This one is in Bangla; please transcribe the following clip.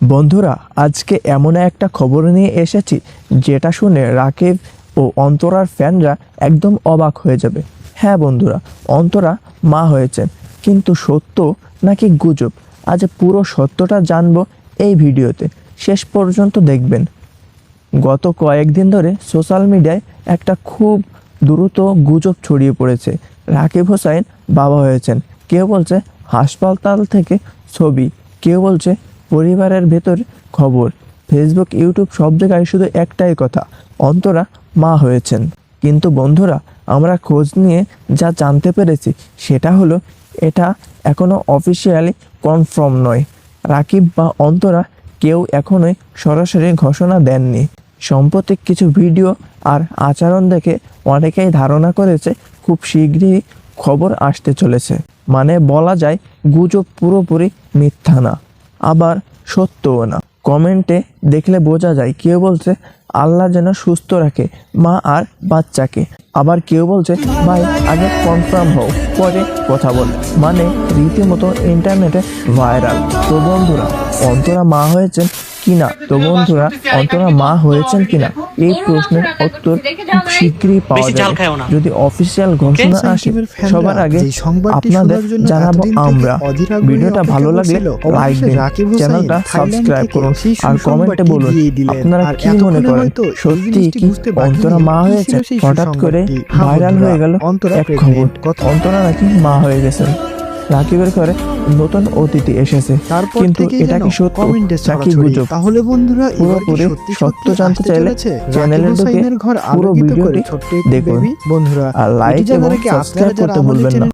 বন্ধুরা, আজকে এমন একটা খবর নিয়ে এসেছি যেটা শুনে রাকিব ও অন্তরার ফ্যানরা একদম অবাক হয়ে যাবে। হ্যাঁ বন্ধুরা, অন্তরা মা হয়েছেন, কিন্তু সত্য নাকি গুজব? আজ পুরো সত্যটা জানব এই ভিডিওতে। শেষ পর্যন্ত দেখবেন। গত কয়েকদিন ধরে সোশ্যাল মিডিয়ায় একটা খুব দ্রুত গুজব ছড়িয়ে পড়েছে। রাকিব হোসাইন বাবা হয়েছেন। কেউ বলছে হাসপাতাল থেকে ছবি, কেউ বলছে পরিবারের ভেতর খবর। ফেসবুক ইউটিউব সব জায়গায় শুধু একটাই কথা, অন্তরা মা হয়েছেন। কিন্তু বন্ধুরা, আমরা খোঁজ নিয়ে যা জানতে পেরেছি, সেটা হলো এটা এখনও অফিসিয়ালি কনফার্ম নয়। রাকিব বা অন্তরা কেউ এখনোই সরাসরি ঘোষণা দেননি। সাম্প্রতিক কিছু ভিডিও আর আচরণ দেখে অনেকেই ধারণা করেছে, খুব শীঘ্রই খবর আসতে চলেছে। মানে বলা যায়, গুজব পুরোপুরি মিথ্যা না। আবার সত্যও না। কমেন্টে দেখলে বোঝা যায়, কেউ বলছে, আল্লাহ যেন সুস্থ রাখে, মা আর বাচ্চাকে। আবার কেউ বলছে, ভাই, আগে কনফার্ম হও, পরে কথা বল। মানে রীতিমতো ইন্টারনেটে ভাইরাল তো বন্ধুরা, অন্তরা মা হয়েছেন কিনা? তো বন্ধুরা অন্তরা মা হয়েছেন কিনা? এই প্রশ্নের উত্তর খুব শীঘ্রই পাওয়া যাবে। যদি অফিসিয়াল ঘোষণা আসে সবার আগে আপনাদের জন্য জানাব আমরা। ভিডিওটা ভালো লাগলে লাইক দিন চ্যানেলটা সাবস্ক্রাইব করুন। আর কমেন্টে বলুন আপনারা কি মনে করেন? সত্যি কি অন্তরা মা হয়েছে? হঠাৎ করে হ্যাঁ ভাইরাল হয়ে গেল। অন্তরা এক খবর। অন্তরা নাকি মা হয়ে গেছেন? রাকিবের ঘরে নতুন অতিথি এসেছে। তারপর কিন্তু এটা কি সত্য? নাকি। গুজব? তাহলে বন্ধুরা পুরোপুরি সত্য জানতে চাইলে চ্যানেলের চ্যানেলে ঢুকে ঘর পুরো ভিডিওটি দেখুন। বন্ধুরা আর লাইক এবং সাবস্ক্রাইব করতে ভুলবেন না।